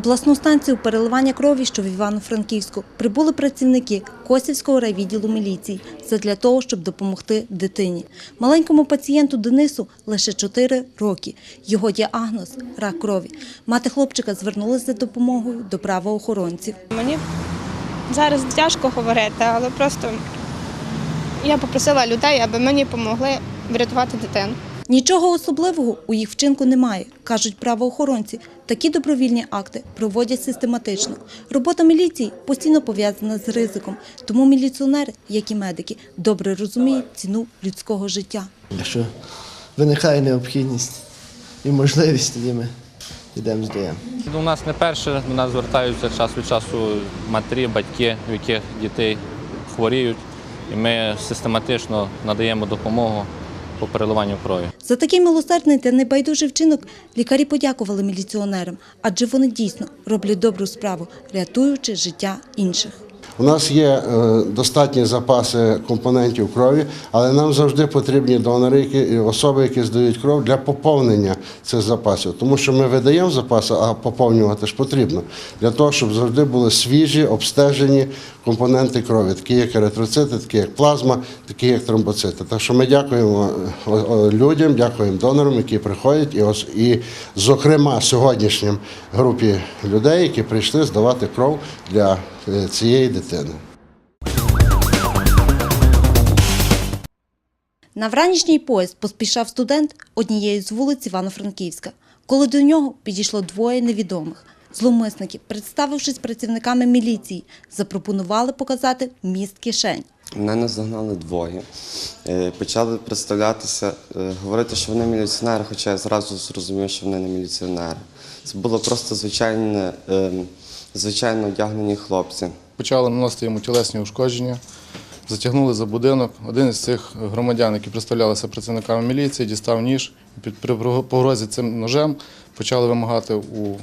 обласну станцію переливання крові, що в Івано-Франківську, прибули працівники Косівського райвідділу міліції задля того, щоб допомогти дитині. Маленькому пацієнту Денису лише 4 роки. Його діагноз – рак крові. Мати хлопчика звернулася за допомогою до правоохоронців. Мені зараз тяжко говорити, але просто я попросила людей, аби мені допомогли врятувати дитину. Нічого особливого у їх вчинку немає, кажуть правоохоронці. Такі добровільні акти проводять систематично. Робота міліції постійно пов'язана з ризиком, тому міліціонери, як і медики, добре розуміють ціну людського життя. Якщо виникає необхідність і можливість, тоді ми йдемо здаємо. У Ну, нас не перше, до нас звертаються час від часу матері, батьки, у яких дітей хворіють. І ми систематично надаємо допомогу по переливанню крові. За такий милосердний та небайдужий вчинок лікарі подякували міліціонерам, адже вони дійсно роблять добру справу, рятуючи життя інших. У нас є е, достатні запаси компонентів крові, але нам завжди потрібні донори, які, особи, які здають кров для поповнення цих запасів. Тому що ми видаємо запаси, а поповнювати ж потрібно. Для того, щоб завжди були свіжі, обстежені компоненти крові, такі як еритроцити, такі як плазма, такі як тромбоцити. Так що ми дякуємо е, людям, дякуємо донорам, які приходять, і, ос- і зокрема сьогоднішнім групі людей, які прийшли здавати кров для цієї дитини. На вранішній поїзд поспішав студент однієї з вулиць Івано-Франківська, коли до нього підійшло двоє невідомих. Зловмисники, представившись працівниками міліції, запропонували показати міст кишень. Мене наздогнали двоє. Е, Почали представлятися, е, говорити, що вони міліціонери, хоча я зразу зрозумів, що вони не міліціонери. Це було просто звичайне, е, звичайно одягнені хлопці. Почали наносити йому тілесні ушкодження, затягнули за будинок. Один із цих громадян, які представлялися працівниками міліції, дістав ніж і під при погрозі цим ножем почали вимагати у,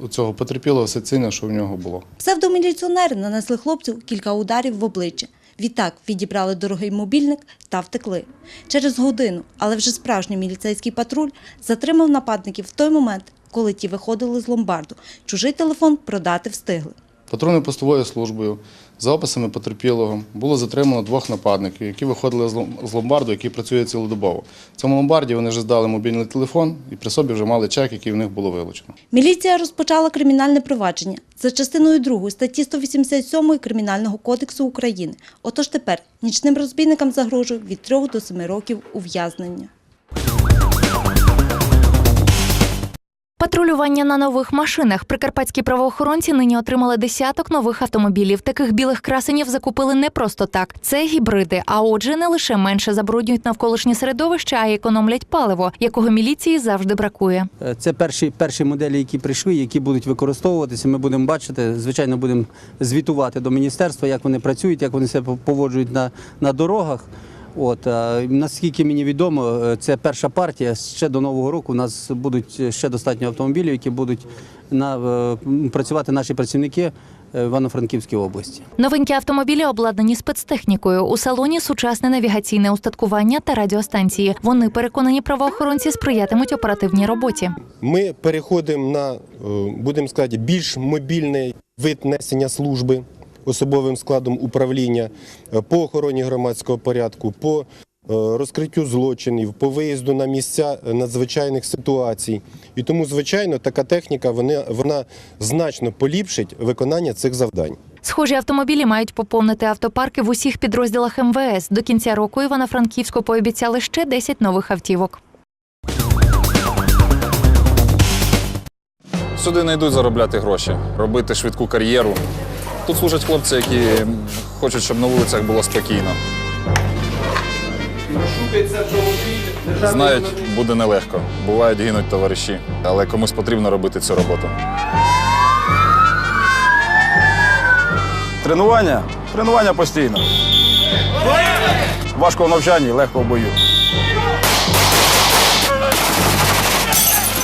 у цього потерпілого все цінне, що в нього було. Псевдоміліціонери нанесли хлопцю кілька ударів в обличчя. Відтак відібрали дорогий мобільник та втекли. Через годину, але вже справжній міліцейський патруль затримав нападників в той момент, коли ті виходили з ломбарду. Чужий телефон продати встигли. Патрульною постовою службою за описами потерпілого було затримано двох нападників, які виходили з лом- з ломбарду, який працює цілодобово. В цьому ломбарді вони вже здали мобільний телефон і при собі вже мали чек, який в них було вилучено. Міліція розпочала кримінальне провадження за частиною 2 статті 187 Кримінального кодексу України. Отож тепер нічним розбійникам загрожує від 3 до 7 років ув'язнення. Патрулювання на нових машинах. Прикарпатські правоохоронці нині отримали десяток нових автомобілів. Таких білих красенів закупили не просто так. Це гібриди. А отже, не лише менше забруднюють навколишнє середовище, а й економлять паливо, якого міліції завжди бракує. Е, Це перші, перші моделі, які прийшли, які будуть використовуватися. Ми будемо бачити, звичайно, будемо звітувати до міністерства, як вони працюють, як вони себе поводжують на, на дорогах. От наскільки мені відомо, е, це перша партія. Ще до нового року у нас будуть ще достатньо автомобілів, які будуть на е, працювати наші працівники е, в Івано-Франківській області. Новенькі автомобілі обладнані спецтехнікою. У салоні сучасне навігаційне устаткування та радіостанції. Вони переконані правоохоронці сприятимуть оперативній роботі. Ми переходимо на, е, будемо сказати, більш мобільний вид несення служби особовим складом управління е, по охороні громадського порядку, по е, розкриттю злочинів, по виїзду на місця надзвичайних ситуацій. І тому, звичайно, така техніка вона, вона значно поліпшить виконання цих завдань. Схожі автомобілі мають поповнити автопарки в усіх підрозділах МВС. До кінця року Івано-Франківську пообіцяли ще 10 нових автівок. Сюди не йдуть заробляти гроші, робити швидку кар'єру. Тут служать хлопці, які хочуть, щоб на вулицях було спокійно. Знають, буде нелегко. Бувають, гинуть товариші, але комусь потрібно робити цю роботу. Тренування? Тренування постійно. Важко в навчанні, легко в бою.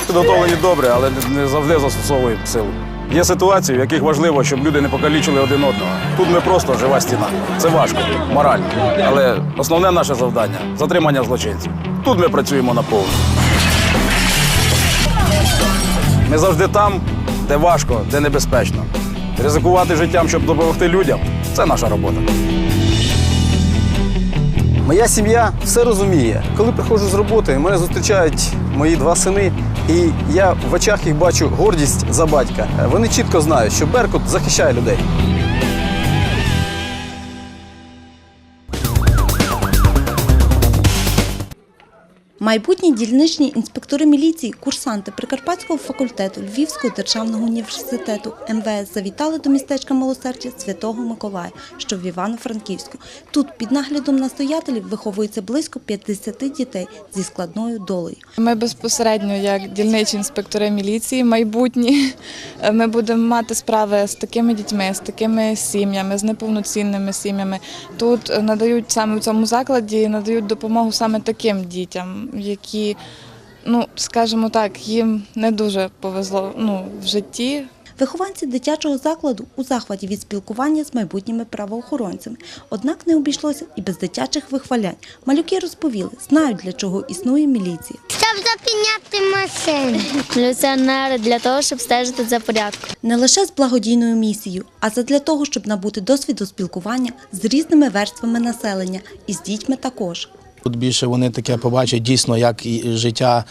Підготовлені добре, але не завжди застосовуємо силу. Є ситуації, в яких важливо, щоб люди не покалічили один одного. Тут ми просто жива стіна. Це важко, морально. Але основне наше завдання затримання злочинців. Тут ми працюємо на повну. Ми завжди там, де важко, де небезпечно. Ризикувати життям, щоб допомогти людям це наша робота. Моя сім'я все розуміє. Коли приходжу з роботи, мене зустрічають мої два сини, і я в очах їх бачу гордість за батька. Вони чітко знають, що Беркут захищає людей. Майбутні дільничні інспектори міліції, курсанти Прикарпатського факультету Львівського державного університету МВС завітали до містечка Милосердя Святого Миколая, що в Івано-Франківську. Тут під наглядом настоятелів виховується близько 50 дітей зі складною долею. Ми безпосередньо, як дільничі інспектори міліції, майбутні, ми будемо мати справи з такими дітьми, з такими сім'ями, з неповноцінними сім'ями. Тут надають саме в цьому закладі, надають допомогу саме таким дітям, які, ну скажімо так, їм не дуже повезло ну, в житті. Вихованці дитячого закладу у захваті від спілкування з майбутніми правоохоронцями. Однак не обійшлося і без дитячих вихвалянь. Малюки розповіли, знають, для чого існує міліція. Щоб зупиняти машини. Міліціонери для того, щоб стежити за порядком. Не лише з благодійною місією, а задля того, щоб набути досвіду спілкування з різними верствами населення і з дітьми також. Тут більше вони таке побачать дійсно, як життя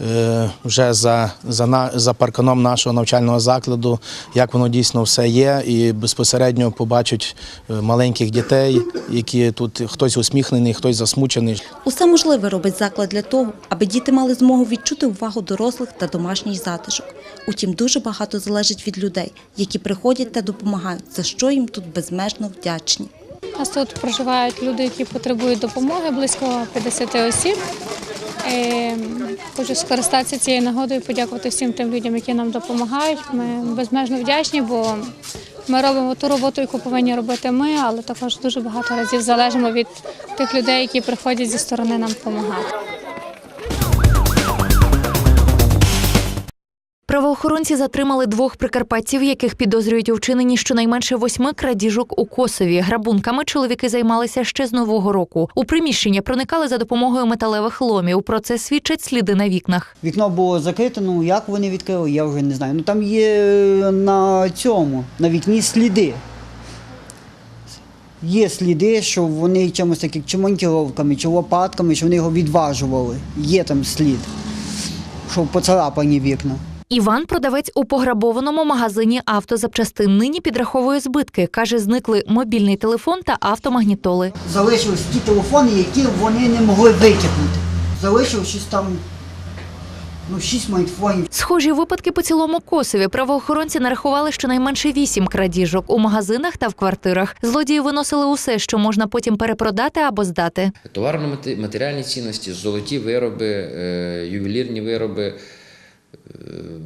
е, вже за, за, за парканом нашого навчального закладу, як воно дійсно все є, і безпосередньо побачать е, маленьких дітей, які тут хтось усміхнений, хтось засмучений. Усе можливе робить заклад для того, аби діти мали змогу відчути увагу дорослих та домашній затишок. Утім, дуже багато залежить від людей, які приходять та допомагають, за що їм тут безмежно вдячні. Нас тут проживають люди, які потребують допомоги, близько 50 осіб. Хочу скористатися цією нагодою, подякувати всім тим людям, які нам допомагають. Ми безмежно вдячні, бо ми робимо ту роботу, яку повинні робити ми, але також дуже багато разів залежимо від тих людей, які приходять зі сторони нам допомагати. Правоохоронці затримали двох прикарпатців, яких підозрюють у вчиненні щонайменше восьми крадіжок у Косові. Грабунками чоловіки займалися ще з нового року. У приміщення проникали за допомогою металевих ломів. Про це свідчать сліди на вікнах. Вікно було закрите, ну як вони відкрили, я вже не знаю. Ну там є е, на цьому, на вікні сліди. Є сліди, що вони чимось такі, чи монтіровками, чи лопатками, що вони його відважували. Є там слід, що поцарапані вікна. Іван, продавець у пограбованому магазині автозапчастин, нині підраховує збитки. каже, зникли мобільний телефон та автомагнітоли. Залишились ті телефони, які вони не могли витягнути. Залишилось щось там, ну, шість смартфонів. Схожі випадки по цілому Косові. Правоохоронці нарахували щонайменше вісім крадіжок у магазинах та в квартирах. Злодії виносили усе, що можна потім перепродати або здати. Товарно-матеріальні цінності, золоті вироби, е, ювелірні вироби,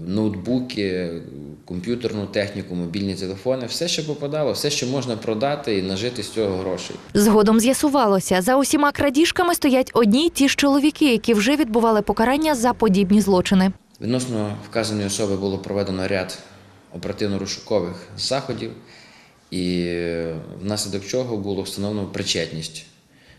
ноутбуки, комп'ютерну техніку, мобільні телефони, все, що попадало, все, що можна продати і нажити з цього грошей. Згодом з'ясувалося, за усіма крадіжками стоять одні й ті ж чоловіки, які вже відбували покарання за подібні злочини. Відносно вказаної особи було проведено ряд оперативно-розшукових заходів, і е, внаслідок чого було встановлено причетність,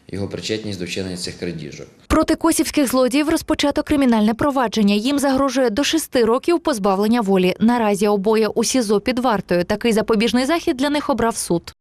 його причетність до вчинення цих крадіжок. Проти косівських злодіїв розпочато кримінальне провадження. Їм загрожує до шести років позбавлення волі. Наразі обоє у СІЗО під вартою. Такий запобіжний захід для них обрав суд.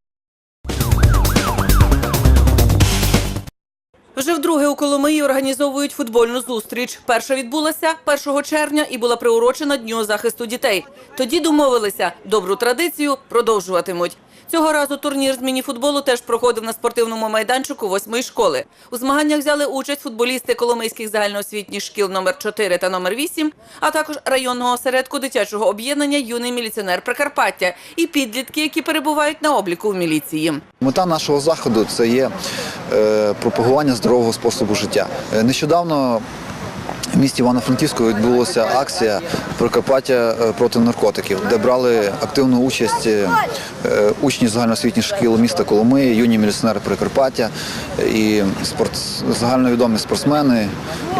Вже вдруге у Коломиї організовують футбольну зустріч. Перша відбулася 1 червня і була приурочена Дню захисту дітей. Тоді домовилися, добру традицію продовжуватимуть. Цього разу турнір з мініфутболу теж проходив на спортивному майданчику восьмої школи. У змаганнях взяли участь футболісти Коломийських загальноосвітніх шкіл номер 4 та номер 8, а також районного осередку дитячого об'єднання Юний міліціонер Прикарпаття і підлітки, які перебувають на обліку в міліції. Мета нашого заходу це є е, пропагування здорового способу життя. Е, Нещодавно в місті Івано-Франківську відбулася акція Прикарпаття е, проти наркотиків, де брали активну участь е, е, учні загальноосвітніх шкіл міста Коломиї, юні міліціонери Прикарпаття і спорт, загальновідомі спортсмени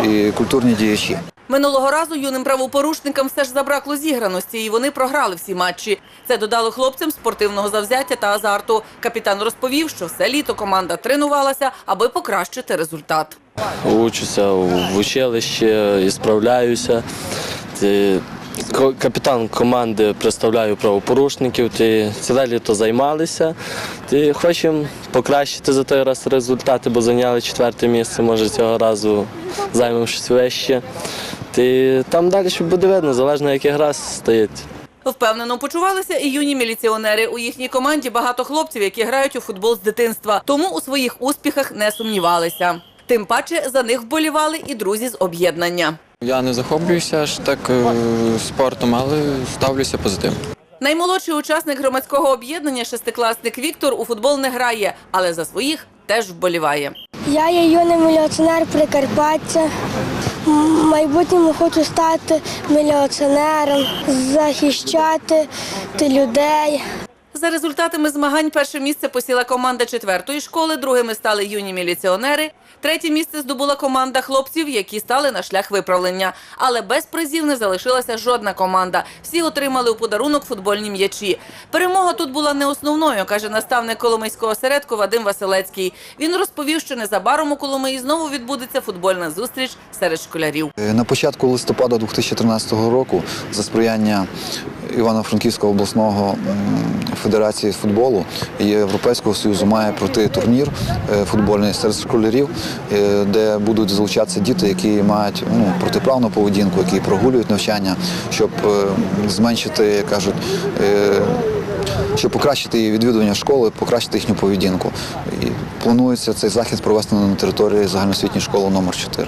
і культурні діячі. Минулого разу юним правопорушникам все ж забракло зіграності, і вони програли всі матчі. Це додало хлопцям спортивного завзяття та азарту. Капітан розповів, що все літо команда тренувалася, аби покращити результат. Учуся в училищі і справляюся. Капітан команди представляю правопорушників. Ціле літо займалися. Хочемо покращити за той раз результати, бо зайняли четверте місце. Може цього разу займемо щось вище. Ти там далі буде видно, залежно як гра стається. Впевнено почувалися і юні міліціонери. У їхній команді багато хлопців, які грають у футбол з дитинства, тому у своїх успіхах не сумнівалися. Тим паче за них вболівали і друзі з об'єднання. Я не захоплююся аж так е, спортом, але ставлюся позитивно. Наймолодший учасник громадського об'єднання, шестикласник Віктор, у футбол не грає, але за своїх теж вболіває. Я є юний міліціонер Прикарпаття. Майбутньому хочу стати міліціонером, захищати людей. За результатами змагань перше місце посіла команда четвертої школи, другими стали юні міліціонери. Третє місце здобула команда хлопців, які стали на шлях виправлення. Але без призів не залишилася жодна команда. Всі отримали у подарунок футбольні м'ячі. Перемога тут була не основною, каже наставник Коломийського осередку Вадим Василецький. Він розповів, що незабаром у Коломиї знову відбудеться футбольна зустріч серед школярів. Е, На початку листопада 2013 року за сприяння Івано-Франківського обласного м, федерації футболу і Європейського союзу має пройти турнір е, футбольний серед школярів, е, де будуть залучатися діти, які мають ну, протиправну поведінку, які прогулюють навчання, щоб е, зменшити, як кажуть, щоб покращити її відвідування школи, покращити їхню поведінку. І планується цей захід провести на території загальноосвітньої школи номер 4.